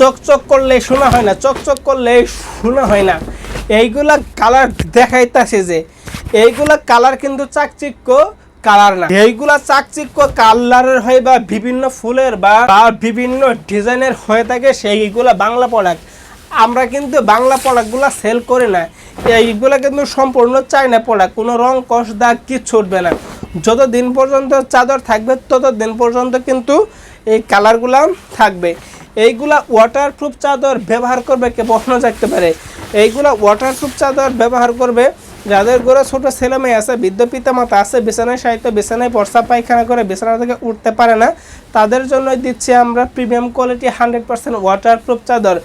চকচক করলে শোনা হয় না, চকচক করলে শোনা হয় না। এইগুলা কালার দেখাইতাছে যে, এইগুলা কালার কিন্তু চাকচিক্য কালার না। এইগুলা চাকচিক্য কালারের হয় বা বিভিন্ন ফুলের বা বিভিন্ন ডিজাইনের হয়ে থাকে সেইগুলা বাংলা প্রোডাক্ট আমরা কিন্তু বাংলা প্রোডাক্টগুলো সেল করি না। এইগুলা কিন্তু সম্পূর্ণ চাইনা প্রোডাক্ট কোনো রং, কষ, দাগ কিচ্ছু উঠবে না। যত দিন পর্যন্ত চাদর থাকবে তত দিন পর্যন্ত কিন্তু এই কালারগুলা থাকবে। এইগুলা ওয়াটারপ্রুফ চাদর ব্যবহার করবে কে বসানো থাকতে পারে। এইগুলা ওয়াটারপ্রুফ চাদর ব্যবহার করবে যাদের ঘরে ছোটো ছেলে মেয়ে আছে, বৃদ্ধ পিতা মাতা আছে, বিছানায় সাহিত্য বিছানায় বর্ষা পায়খানা করে বিছানা থেকে উঠতে পারে না, তাদের জন্য দিচ্ছি আমরা premium quality hundred percent waterproof চাদর।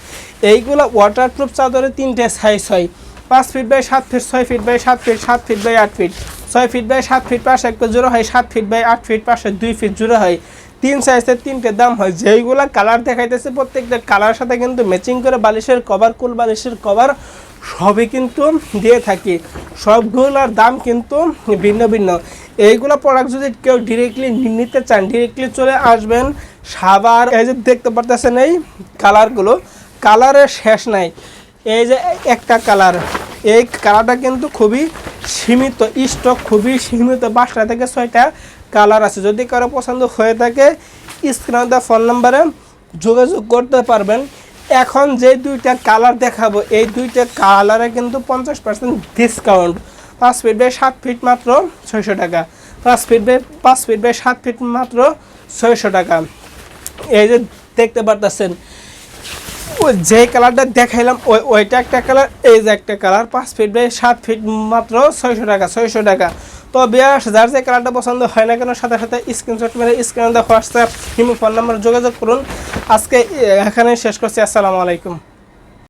এইগুলো ওয়াটারপ্রুফ চাদরে তিনটে সাইজ হয়। পাঁচ ফিট বাই সাত ফিট ছয় ফিট বাই সাত ফিট সাত ফিট বাই আট ফিট ছয় ফিট বাই সাত ফিট পাশে একটা জোড়া হয়, সাত ফিট বাই আট ফিট পাশে দুই ফিট জোড়া হয়। তিন সাইজের তিনটে দাম হয়। যেইগুলা কালার দেখাইতেছে প্রত্যেকটা কালার সাথে কিন্তু ম্যাচিং করে বালিশের কভার কুল বালিশের কভার সবই কিন্তু দিয়ে থাকি। সবগুলোর দাম কিন্তু ভিন্ন ভিন্ন। এইগুলো প্রোডাক্ট যদি কেউ ডিরেক্টলি নিতে চান ডিরেক্টলি চলে আসবেন সাবার এই যে দেখতে পারতেছেন এই কালারগুলো কালারের শেষ নাই। এই যে একটা কালার এই কালারটা কিন্তু খুবই সীমিত স্টক খুবই সীমিত পাঁচটা থেকে ছয়টা কালার আছে। যদি কারও পছন্দ হয়ে থাকে স্ক্রিনে ফোন নাম্বারে যোগাযোগ করতে পারবেন। এখন যে দুইটা কালার দেখাবো, এই দুইটা কালারে কিন্তু পঞ্চাশ পার্সেন্ট ডিসকাউন্ট পাঁচ ফিট বাই সাত ফিট মাত্র ছয়শো টাকা। পাঁচ ফিট বাই, পাঁচ ফিট বাই সাত ফিট মাত্র ছয়শো টাকা। এই যে দেখতে পারতেছেন যে কালারটা দেখাইলাম ওই ওইটা একটা কালার, এই যে একটা কালার, পাঁচ ফিট বাই সাত ফিট মাত্র ছয়শো টাকা ছয়শো টাকা। তো বিয়াস, যার যে কালারটা পছন্দ হয় না কেন, সাথে সাথে স্ক্রিনশট মেরে স্ক্রিনে হোয়াটসঅ্যাপ, হিমু ফোন নাম্বার যোগাযোগ করুন। আজকে এখানে শেষ করছি, আসসালামু আলাইকুম।